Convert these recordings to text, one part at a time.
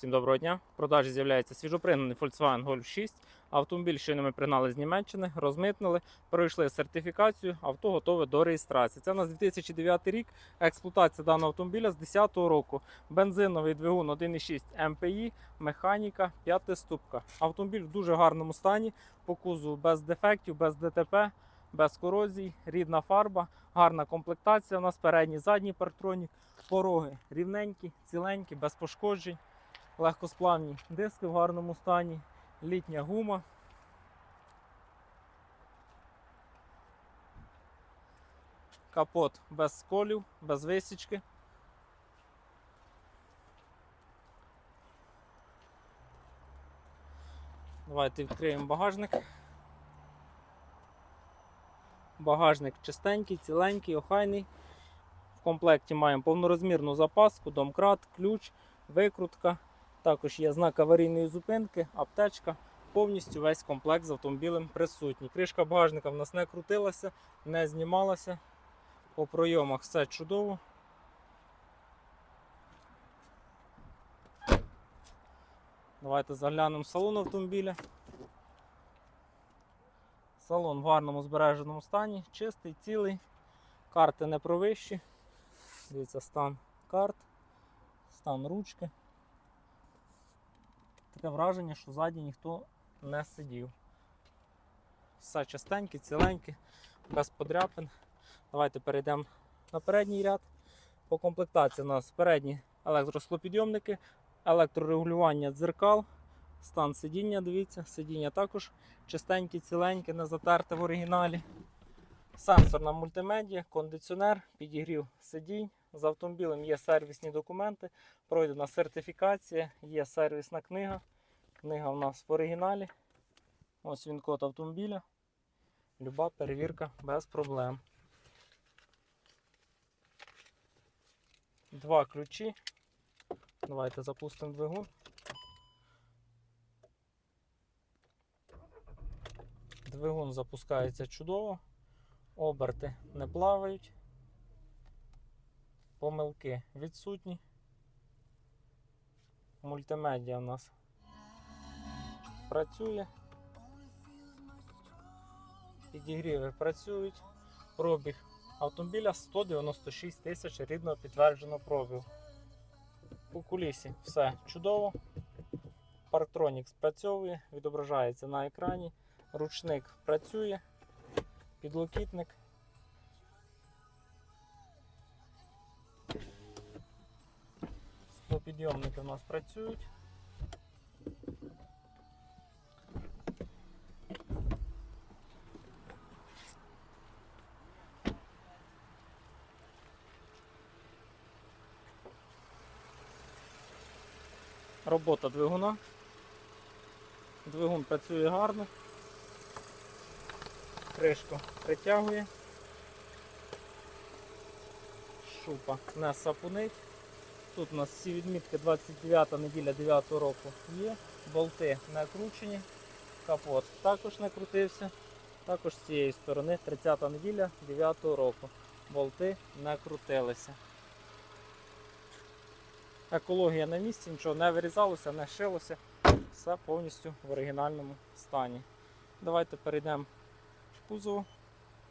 Всім доброго дня. В продажі з'являється свіжопригнаний Volkswagen Golf 6. Автомобіль щойно ми пригнали з Німеччини, розмитнили, пройшли сертифікацію, авто готове до реєстрації. Це у нас 2009 рік. Експлуатація даного автомобіля з 2010 року. Бензиновий двигун 1,6 МПІ, механіка, п'ятиступка. Автомобіль в дуже гарному стані, по кузову без дефектів, без ДТП, без корозій, рідна фарба, гарна комплектація. У нас передній, задній партронік, пороги рівненькі, ціленькі, без пошкоджень легкосплавні диски в гарному стані, літня гума. Капот без сколів, без висічки. Давайте відкриємо багажник. Багажник чистенький, ціленький, охайний. В комплекті маємо повнорозмірну запаску, домкрат, ключ, викрутка. Також є знак аварійної зупинки, аптечка. Повністю весь комплект з автомобілем присутній. Кришка багажника в нас не крутилася, не знімалася. По пройомах все чудово. Давайте заглянемо в салон автомобіля. Салон в гарному збереженому стані, чистий, цілий, карти не провищі. Дивіться, стан карт, стан ручки. Таке враження, що ззаді ніхто не сидів. Все чистеньке, ціленьке, без подряпин. Давайте перейдемо на передній ряд. По комплектації у нас передні електросклопідйомники, електрорегулювання дзеркал, стан сидіння, дивіться, сидіння також чистеньке, ціленьке, не затерте в оригіналі. Сенсорна мультимедіа, кондиціонер, підігрів сидінь. З автомобілем є сервісні документи, пройдена сертифікація, є сервісна книга. Книга в нас в оригіналі. Ось він код автомобіля. Люба перевірка без проблем. Два ключі. Давайте запустимо двигун. Двигун запускається чудово. Оберти не плавають. Помилки відсутні. Мультимедіа у нас працює. Підігріви працюють. Пробіг автомобіля 196 тисяч рідного підтвердженого пробігу. У кулісі все чудово. Парктронік спрацьовує, відображається на екрані. Ручник працює, підлокітник. Склопідйомники у нас працюють. Робота двигуна. Двигун працює гарно. Кришку притягує. Шупа не сапунить. Тут у нас всі відмітки 29 неділя 9 року є. Болти не кручені. Капот також не крутився. Також з цієї сторони 30 неділя 9 року. Болти не крутилися. Екологія на місці, нічого не вирізалося, не шилося. Все повністю в оригінальному стані. Давайте перейдемо в кузов,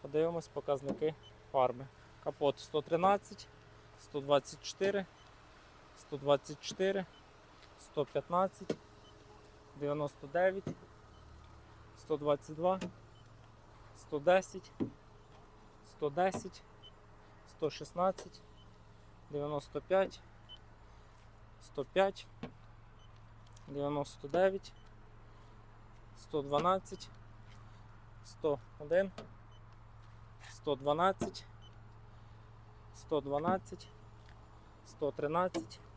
подивимось показники фарби. Капот 113, 124, 124, 115, 99, 122, 110, 110, 116, 95, 105, 99, 112, 101, 112, 112, 113,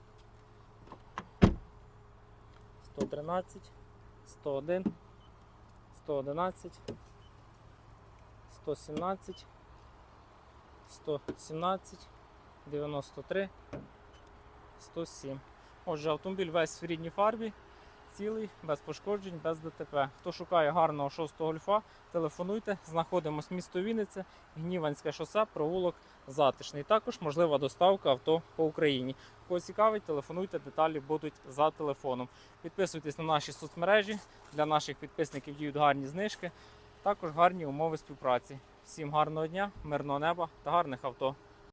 113, 101, 111, 117, 117, 93, 107. Отже, автомобіль весь в рідній фарбі. Цілий, без пошкоджень, без ДТП. Хто шукає гарного шостого гольфа, телефонуйте. Знаходимось місто Вінниця, Гніванське шосе, провулок Затишний. Також можлива доставка авто по Україні. Кого цікавить, телефонуйте, деталі будуть за телефоном. Підписуйтесь на наші соцмережі. Для наших підписників діють гарні знижки. Також гарні умови співпраці. Всім гарного дня, мирного неба та гарних авто.